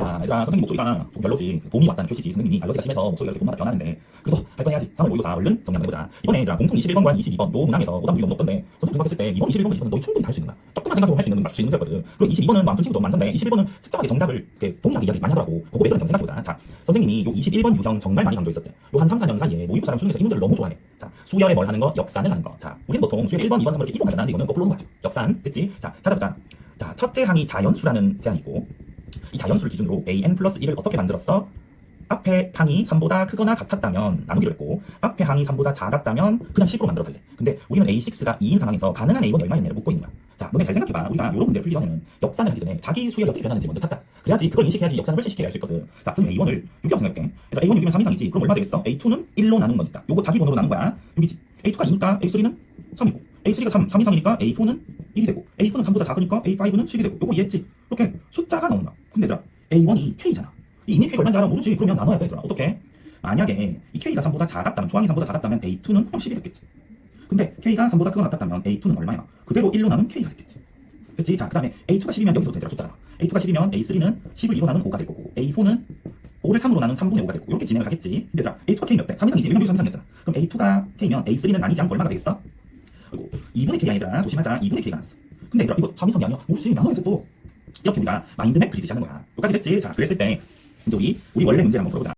자, 얘들아, 선생님 목소리가 좀 별로지. 봄이 왔다는 표시지. 선생님이 알러지가 심해서 목소리가 이렇게 봄마다 변하는데. 그래도 할건 해야지. 3월 모의고사 얼른 정리 한번 해보자. 이번에 얘들아, 공통 21번과 22번 요 문항에서 오답률이 너무 높던데, 선생님 생각했을 때 2번, 21번, 22번은 너희 충분히 할수 있는 거야. 조금만 생각해보면 할 수 있는, 맞출 수 있는 문제거든. 그리고 22번은 뭐 암튼 친구도 많던데, 21번은 특정하게 정답을 이렇게 동일하게 이야기 많이 하더라고. 그거 왜 그런지 한번 생각해보자. 자, 선생님이 요 21번 유형 정말 많이 강조했었지. 요 한 3, 4년 사이에 모의고사 사람 수능에서 이 문제를 너무 좋아해. 자, 수열에 뭘 하는 거, 역산을 하는 거. 자, 우리는 보통 수열 1번, 2번, 3번 이렇게 이동하잖아. 근데 이거는 거꾸로 오는 거지. 역산, 됐지? 자, 찾아보자. 자, 첫째 항이 자연수라는 제한이 있고, 이 자연수를 기준으로 an 플러스 1을 어떻게 만들었어? 앞에 항이 3보다 크거나 같았다면 나누기로 했고 앞에 항이 3보다 작았다면 그냥 10으로 만들어 달래. 근데 우리는 A6가 2인 상황에서 가능한 A1이 얼마였냐를 묻고 있는 거야. 자, 너네 잘 생각해봐. 우리가 이런 문제를 풀기 전에는 역산을 하기 전에 자기 수열이 어떻게 변하는지 먼저 찾자. 그래야지 그걸 인식해야지 역산을 훨씬 쉽게 할수 있거든. 자, 선생님 A1을 6이라고 생각해. 얘들아, A1 6이면 3 이상이지. 그럼 얼마 되겠어? A2는 1로 나눈 거니까. 요거 자기 번호로 나눈 거야. 6이지. A2가 2니까 A3는 3이고 A3가 3, 3 이상이니까 A4는 1이 되고 A4는 3보다 작으니까 A5는 10이 되고 요거 이해했지? 이렇게 숫자가 나온다. 근데 얘들아 A1이 K잖아. 이 이미 K가 얼마인지 알아? 모르지. 그러면 나눠야 돼, 얘들아. 어떻게? 만약에 이 K가 3보다 작았다면, 조항이 3보다 작았다면 A2는 그럼 10이 됐겠지. 근데 K가 3보다 크거나 같았다면 A2는 얼마야? 그대로 1로 나눈 K가 됐겠지. 됐지? 자, 그 다음에 A2가 10이면 여기서부터 얘들아 숫자가. A2가 10이면 A3는 10을 2로 나눈 5가 될 거고, A4는 5를 3으로 나눈 3분의 5가 될 거고, 이렇게 진행을 하겠지. 근데 얘들아, A2가 K 몇 대? 3 이상이지. 왜냐면 여기 3 이상이었잖아. 그럼 A2가 K면 A3는 나뉘지 않고 얼마가 되겠어? 그리고 2분의 K가 아니라, 조심하자. 2분의 K가 나왔어. 근데 얘들아, 이거 3 이상이 아니야? 모르지. 나눠야지 또. 이렇게 우리가 마인드맵 그리듯이 하는 거야. 여기까지 됐지? 자, 그랬을 때, 이제 우리, 우리 원래 문제를 한번 풀어보자.